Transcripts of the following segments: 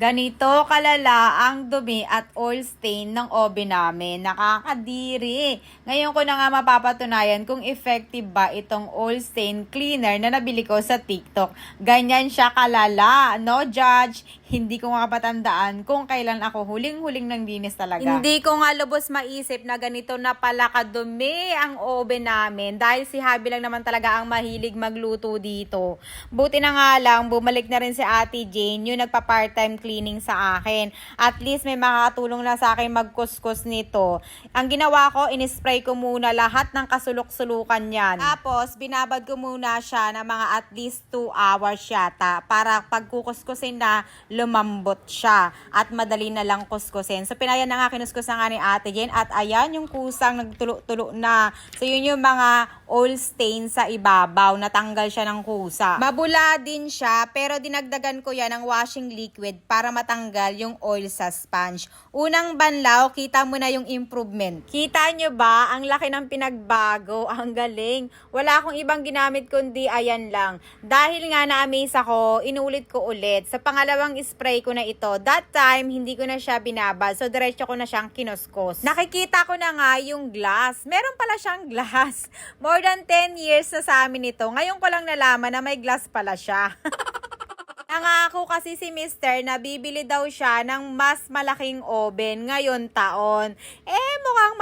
Ganito kalala ang dumi at oil stain ng oven namin. Nakakadiri. Ngayon ko na nga mapapatunayan kung effective ba itong oil stain cleaner na nabili ko sa TikTok. Ganyan siya kalala. No judge. Hindi ko nga patandaan kung kailan ako huling-huling ng linis talaga. Hindi ko nga lubos maisip na ganito na pala kadumi ang oven namin dahil si Habi lang naman talaga ang mahilig magluto dito. Buti na nga lang, bumalik na rin si Ate Jane yung nagpa-part-time cleaning sa akin. At least may makakatulong na sa akin magkuskus nito. Ang ginawa ko, inispray ko muna lahat ng kasulok-sulukan yan. Tapos, binabad ko muna siya ng mga at least 2 hours yata para pagkukuskusin na lumambot siya at madali na lang kuskusin. So, pinayan na nga kinuskus na nga ni Ate Jane at ayan yung kusang nagtulo-tulo na. So, yun yung mga oil stain sa ibabaw. Natanggal siya ng kusa. Mabula din siya pero dinagdagan ko yan ng washing liquid para matanggal yung oil sa sponge. Unang banlaw, kita mo na yung improvement. Kita nyo ba? Ang laki ng pinagbago. Ang galing. Wala akong ibang ginamit kundi ayan lang. Dahil nga na-amaze ako, inulit ko ulit. Sa pangalawang spray ko na ito, that time, hindi ko na siya binabad. So, diretso ko na siyang kinuskos. Nakikita ko na nga yung glass. Meron pala siyang glass. More than 10 years na sa amin ito. Ngayon ko lang nalaman na may glass pala siya. Nangako kasi si Mister na bibili daw siya ng mas malaking oven ngayon taon. Eh mukhang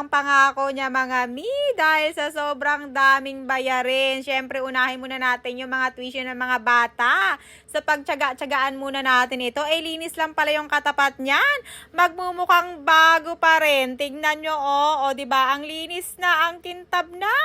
ang pangako niya mga mi dahil sa sobrang daming bayarin. Siyempre unahin muna natin yung mga tuition ng mga bata. Sa pagtsaga-tsagaan muna natin ito, eh linis lang pala yung katapat niyan. Magmumukhang bago pa rin. Tingnan nyo oh, o di ba ang linis na, ang kintab na.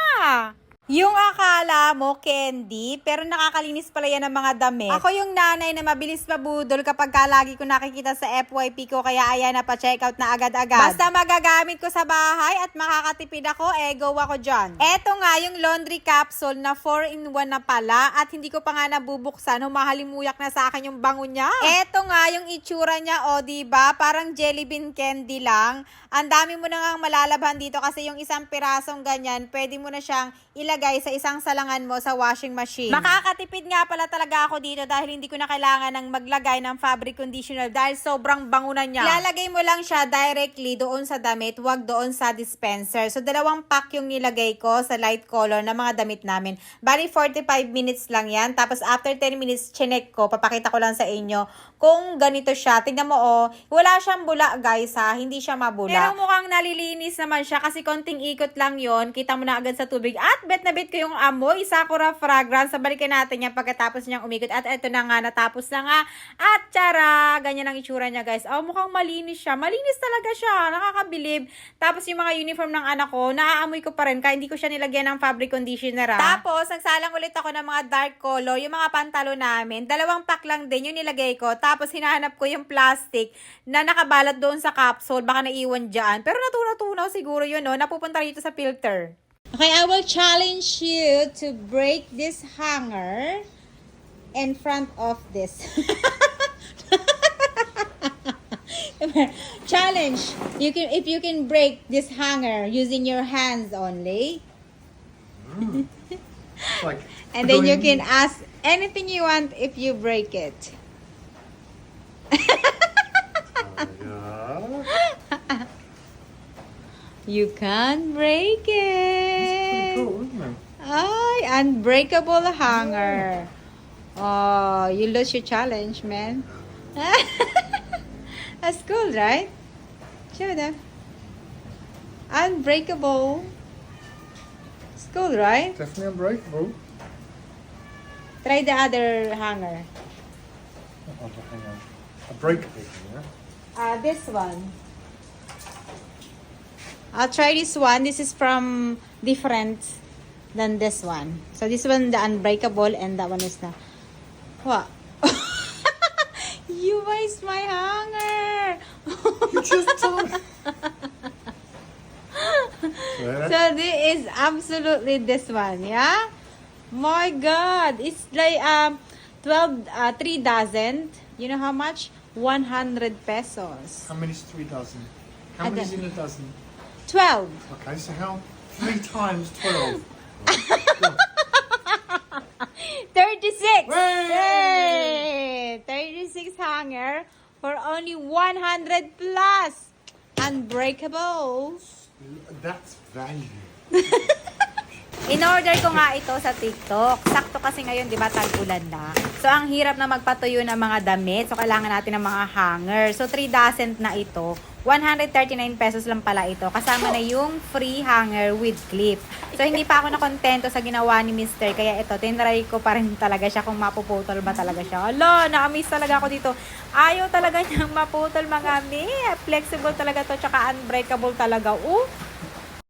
Yung akala mo, candy, pero nakakalinis pala yan ng mga damit. Ako yung nanay na mabilis mabudol kapag ka lagi ko nakikita sa FYP ko, kaya ayan na pa-check out na agad-agad. Basta magagamit ko sa bahay at makakatipid ako, eh, go ako dyan. Eto nga yung laundry capsule na 4-in-1 na pala at hindi ko pa nga nabubuksan, humahalimuyak na sa akin yung bango niya. Eto nga yung itsura niya, o, di ba Parang jelly bean candy lang. Ang dami mo na nga malalabhan dito kasi yung isang pirasong ganyan, pwede mo na siyang ilagay sa isang salangan mo sa washing machine. Makakatipid nga pala talaga ako dito dahil hindi ko na kailangan ng maglagay ng fabric conditioner dahil sobrang bangunan niya. Ilalagay mo lang siya directly doon sa damit, wag doon sa dispenser. So, dalawang pack yung nilagay ko sa light color na mga damit namin. Bali, 45 minutes lang yan. Tapos, after 10 minutes, chinek ko. Papakita ko lang sa inyo kung ganito siya. Tingnan mo, oh. Wala siyang bula, guys, ha. Hindi siya mabula. Pero mukhang nalilinis naman siya kasi konting ikot lang yon Kita mo na agad sa tubig. At bet na bet ko yung amoy. Sakura fragrance. Sabalikan natin yan pagkatapos niyang umikot. At eto na nga, natapos na nga. At tara! Ganyan ang itsura niya, guys. Oh, mukhang malinis siya. Malinis talaga siya. Nakakabilib. Tapos yung mga uniform ng anak ko, naaamoy ko pa rin. Kaya hindi ko siya nilagyan ng fabric conditioner, ah. Tapos, nagsalang ulit ako ng mga dark color. Yung mga pantalo namin. Dalawang pack lang din yung nilagay ko. Tapos, hinahanap ko yung plastic na nakabalat doon sa capsule. Baka naiwan dyan. Pero natunaw-tunaw siguro yun, no? Napupunta rito sa filter. Okay, I will challenge you to break this hanger in front of this. challenge. You can if you can break this hanger using your hands only. It's like And then you can ask anything you want if you break it. You can't break it. Pretty cool, isn't? Ay, unbreakable hanger. Oh, you lose your challenge, man. That's cool, right? Show them. Unbreakable. It's cool, right? Definitely unbreakable. Try the other hanger. Oh, hang on. A breakable, yeah. Uh, this one. I'll try this one. This is from different than this one. So this one the unbreakable and that one is the what? you waste my hanger. You just don't. So this is absolutely this one, yeah? My god, it's like um 12 uh, 3 dozen. You know how much? 100 pesos. How many's three dozen? How many's don't- in a dozen? 12. Okay, so how? Three times twelve. 36! Hey! Yay! 36 hanger for only 100 plus. Unbreakable. That's value. In-order ko nga ito sa TikTok. Sakto kasi ngayon, di ba, tag-ulan na. So, ang hirap na magpatuyo ng mga damit. So, kailangan natin ng mga hanger. So, 3 dozen na ito. 139 pesos lang pala ito. Kasama na yung free hanger with clip. So, hindi pa ako nakontento sa ginawa ni Mr. Kaya ito, tinry ko pa rin talaga siya kung mapuputol ba talaga siya. Ala, na-amaze talaga ako dito. Ayaw talaga niyang maputol mga mi. Flexible talaga to, tsaka unbreakable talaga. Oh,